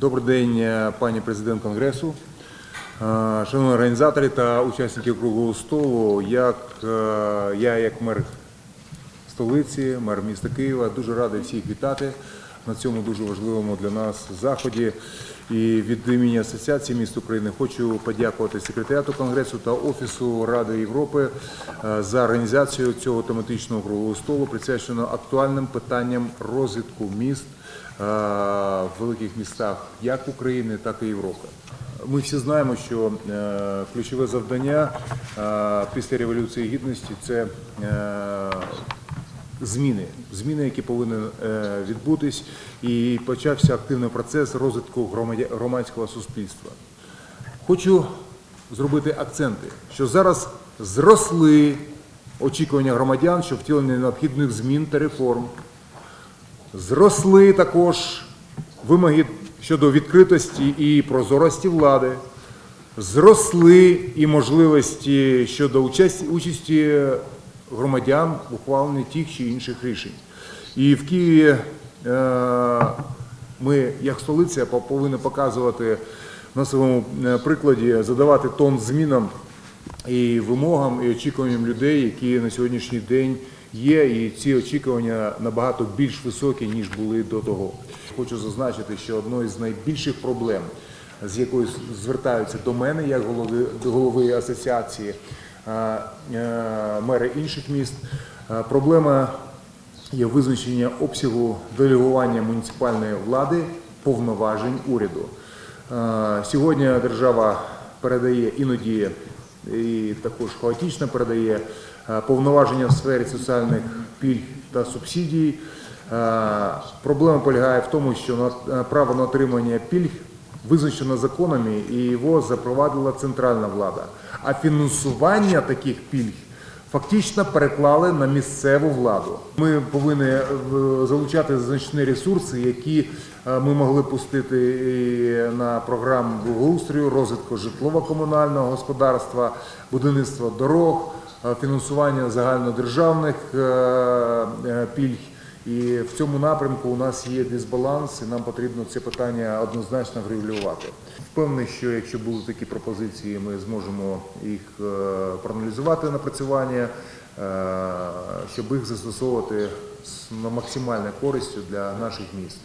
Добрий день, е, пані президент Конгресу, е, шановні організатори та учасники круглого столу. Як е, я, як мер столиці, мер міста Києва, дуже радий всіх вітати на цьому дуже важливому для нас заході. І від імені Асоціації міст України хочу подякувати секретаріату Конгресу та Офісу Ради Європи е, за організацію цього тематичного круглого столу, присвяченого актуальним питанням розвитку міст е, в великих містах як України, так і Європи. Ми всі знаємо, що е, ключове завдання після Революції Гідності це зміни, зміни, які повинні е, відбутись, і почався активний процес розвитку громадського суспільства. Хочу зробити акценти, що зараз зросли очікування громадян, що втілення необхідних змін та реформ. Зросли також вимоги щодо відкритості і прозорості влади, зросли і можливості щодо участі, участі громадян в тих чи інших рішень. І в Києві е, ми, як столиця, по- повинні показувати на своєму е, прикладі, задавати тон змінам і вимогам, і очікуванням людей, які на сьогоднішній день є, і ці очікування набагато більш високі, ніж були до того. Хочу зазначити, що одною з найбільших проблем, з якою звертаються до мене, як голови, голови асоціації, мери інших міст, е, проблема є визначення обсягу делегування муніципальної влади повноважень уряду. Е, Сьогодні держава передає іноді і також хаотично передає е, повноваження в сфері соціальних пільг та субсидій. Е, Проблема полягає в тому, що е, право на отримання пільг визначено законами і його запровадила центральна влада. А фінансування таких пільг фактично переклали на місцеву владу. Ми повинні е, залучати значні ресурси, які е, ми могли пустити на програму благоустрою, розвитку житлово-комунального господарства, будівництва дорог, е, фінансування загальнодержавних пільг. І в цьому напрямку у нас є дисбаланс, і нам потрібно це питання однозначно врегулювати. Впевнений, що якщо будуть такі пропозиції, ми зможемо їх е, проаналізувати напрацювання, е, щоб їх застосовувати на максимальною користю для наших міст.